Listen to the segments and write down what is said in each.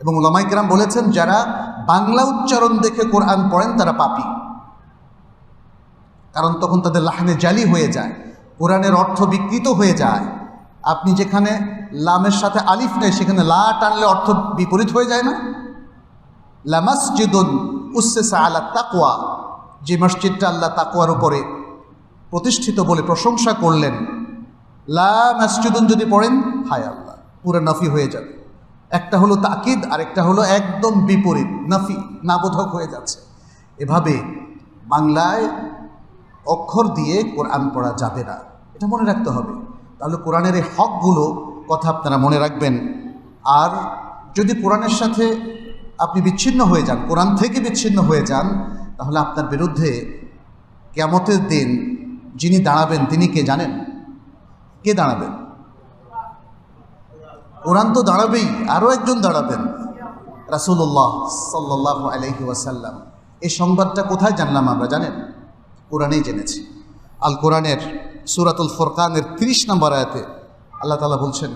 এবং ওলামাইকরাম বলেছেন, যারা বাংলা উচ্চারণ দেখে কোরআন পড়েন, তারা পাপি। কারণ তখন তাদের লাহানে জালি হয়ে যায়, কোরআনের অর্থ বিকৃত হয়ে যায়। আপনি যেখানে লামের সাথে আলিফ নেই, সেখানে লা টানলে অর্থ বিপরীত হয়ে যায় না? লামাসজিদুন উসেসা আলা তাকোয়া যে মসজিদটা আল্লাহ তাকোয়ার উপরে প্রতিষ্ঠিত বলে প্রশংসা করলেন, লা মসজিদুন যদি পড়েন, হায় আল্লাহ, পুরো নফি হয়ে যাবে। একটা হলো তাকিদ আর একটা হলো একদম বিপরীত, নফি, নাবোধক হয়ে যাচ্ছে। এভাবে বাংলায় অক্ষর দিয়ে কোরআন পড়া যাবে না। এটা মনে রাখতে হবে। তাহলে কোরআনের এই হকগুলো কথা আপনারা মনে রাখবেন। আর যদি কোরআনের সাথে আপনি বিচ্ছিন্ন হয়ে যান, কোরআন থেকে বিচ্ছিন্ন হয়ে যান, তাহলে আপনার বিরুদ্ধে কেমতের দিন যিনি দাঁড়াবেন, তিনি কে জানেন? কে দাঁড়াবেন? কোরআন তো দাঁড়াবেই আরও একজন দাঁড়াবেন। রাসুল্লাহ সাল্লাহ আলহি ওয়াসাল্লাম। এই সংবাদটা কোথায় জানলাম আমরা জানেন? কোরআনেই জেনেছি। আল কোরআনের সুরাতুল ফোরকানের তিরিশ নম্বর আয়াতে আল্লাহ তালা বলছেন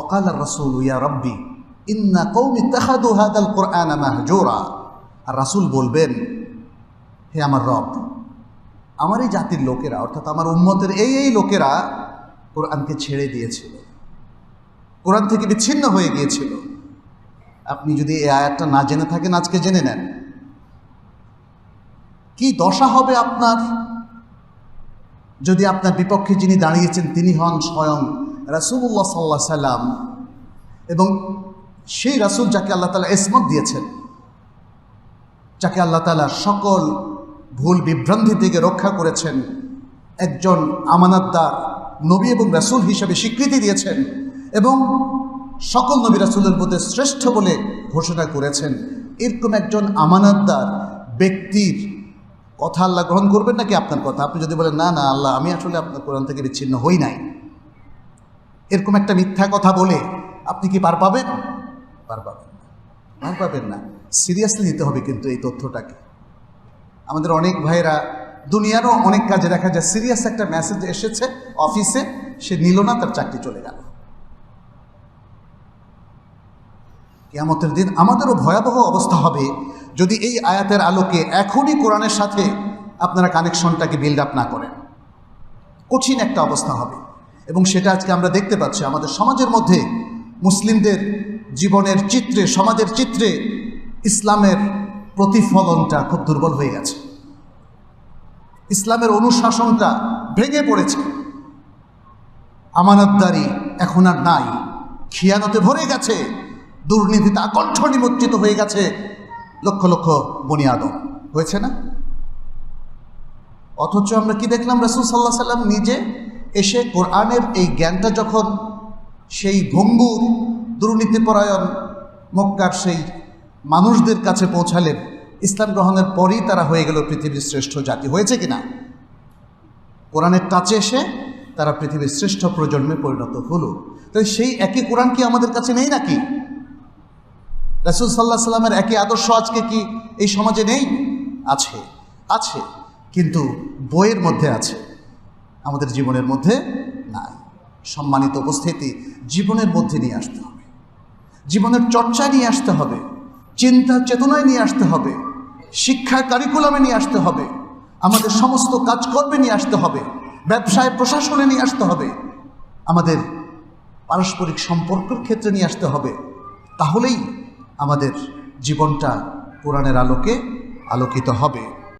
ওকাল রসুল ইয়া রব্বি, ইন্না কৌমি তাহাদু হাদাল কোরআন মাহজোরা। আর রাসুল বলবেন, হে আমার রব আমার এই জাতির লোকেরা, অর্থাৎ আমার উম্মতের এই এই লোকেরা কোরআনকে ছেড়ে দিয়েছিল। কোরআন থেকে বিচ্ছিন্ন হয়ে গিয়েছিল। আপনি যদি এই আয়াতটা না জেনে থাকেন, আজকে জেনে নেন। কি দশা হবে আপনার? যদি আপনার বিপক্ষে যিনি দাঁড়িয়েছেন, তিনি হন স্বয়ং রাসুল্লাহ সাল্লাহ সাল্লাম। এবং সেই রাসুল যাকে আল্লাহ তালা এসমত দিয়েছেন, যাকে আল্লাহ তালা সকল ভুল বিভ্রান্তি থেকে রক্ষা করেছেন, একজন আমানাতদার, নবী এবং রাসুল হিসেবে স্বীকৃতি দিয়েছেন এবং সকল নবী রাসুলের মধ্যে শ্রেষ্ঠ বলে ঘোষণা করেছেন। এরকম একজন আমানতদার ব্যক্তির কথা আল্লাহ গ্রহণ করবেন নাকি আপনার কথা? আপনি যদি বলেন, না না, আল্লাহ, আমি আসলে আপনার কোরআন থেকে বিচ্ছিন্ন হই নাই। এরকম একটা মিথ্যা কথা বলে আপনি কি পার পাবেন? পার পাবেন পার পাবেন না। সিরিয়াসলি নিতে হবে কিন্তু এই তথ্যটাকে। আমাদের অনেক ভাইয়েরা, দুনিয়ারও অনেক কাজে দেখা যায়, সিরিয়াস একটা মেসেজ এসেছে অফিসে, সে নিল না, তার চাকরি চলে গেল। কেয়ামতের দিন আমাদেরও ভয়াবহ অবস্থা হবে। যদি এই আয়াতের আলোকে এখনই কোরআনের সাথে আপনারা কানেকশনটাকে বিল্ড আপ না করেন। কঠিন একটা অবস্থা হবে। এবং সেটা আজকে আমরা দেখতে পাচ্ছি, আমাদের সমাজের মধ্যে মুসলিমদের জীবনের চিত্রে, সমাজের চিত্রে ইসলামের প্রতিফলনটা খুব দুর্বল হয়ে গেছে। ইসলামের অনুশাসনটা ভেঙে পড়েছে। আমানতদারি এখন আর নাই। খিয়ানতে ভরে গেছে। দুর্নীতিতে আকণ্ঠ নিমজ্জিত হয়ে গেছে। লক্ষ লক্ষ বনিয়াদম হয়েছে না? অথচ আমরা কি দেখলাম? রসুল সাল্লাহ সাল্লাম নিজে এসে কোরআনের এই জ্ঞানটা যখন সেই ভঙ্গুর দুর্নীতিপরায়ণ মক্কার সেই মানুষদের কাছে পৌঁছালেন, ইসলাম গ্রহণের পরই তারা হয়ে গেল পৃথিবীর শ্রেষ্ঠ জাতি। হয়েছে কি না? কোরআনের কাছে এসে তারা পৃথিবীর শ্রেষ্ঠ প্রজন্মে পরিণত হলো। তাই সেই একই কোরআন কি আমাদের কাছে নেই নাকি? রাসুল সাল্লাহ সাল্লামের একই আদর্শ আজকে কি এই সমাজে নেই? আছে আছে, কিন্তু বইয়ের মধ্যে আছে। আমাদের জীবনের মধ্যে নাই। সম্মানিত উপস্থিতি, জীবনের মধ্যে নিয়ে আসতে হবে। জীবনের চর্চা নিয়ে আসতে হবে। চিন্তা চেতনায় নিয়ে আসতে হবে। শিক্ষা কারিকুলামে নিয়ে আসতে হবে। আমাদের সমস্ত কাজকর্মে নিয়ে আসতে হবে। ব্যবসায়, প্রশাসনে নিয়ে আসতে হবে। আমাদের পারস্পরিক সম্পর্কের ক্ষেত্রে নিয়ে আসতে হবে। তাহলেই আমাদের জীবনটা কোরআনের আলোকে আলোকিত হবে।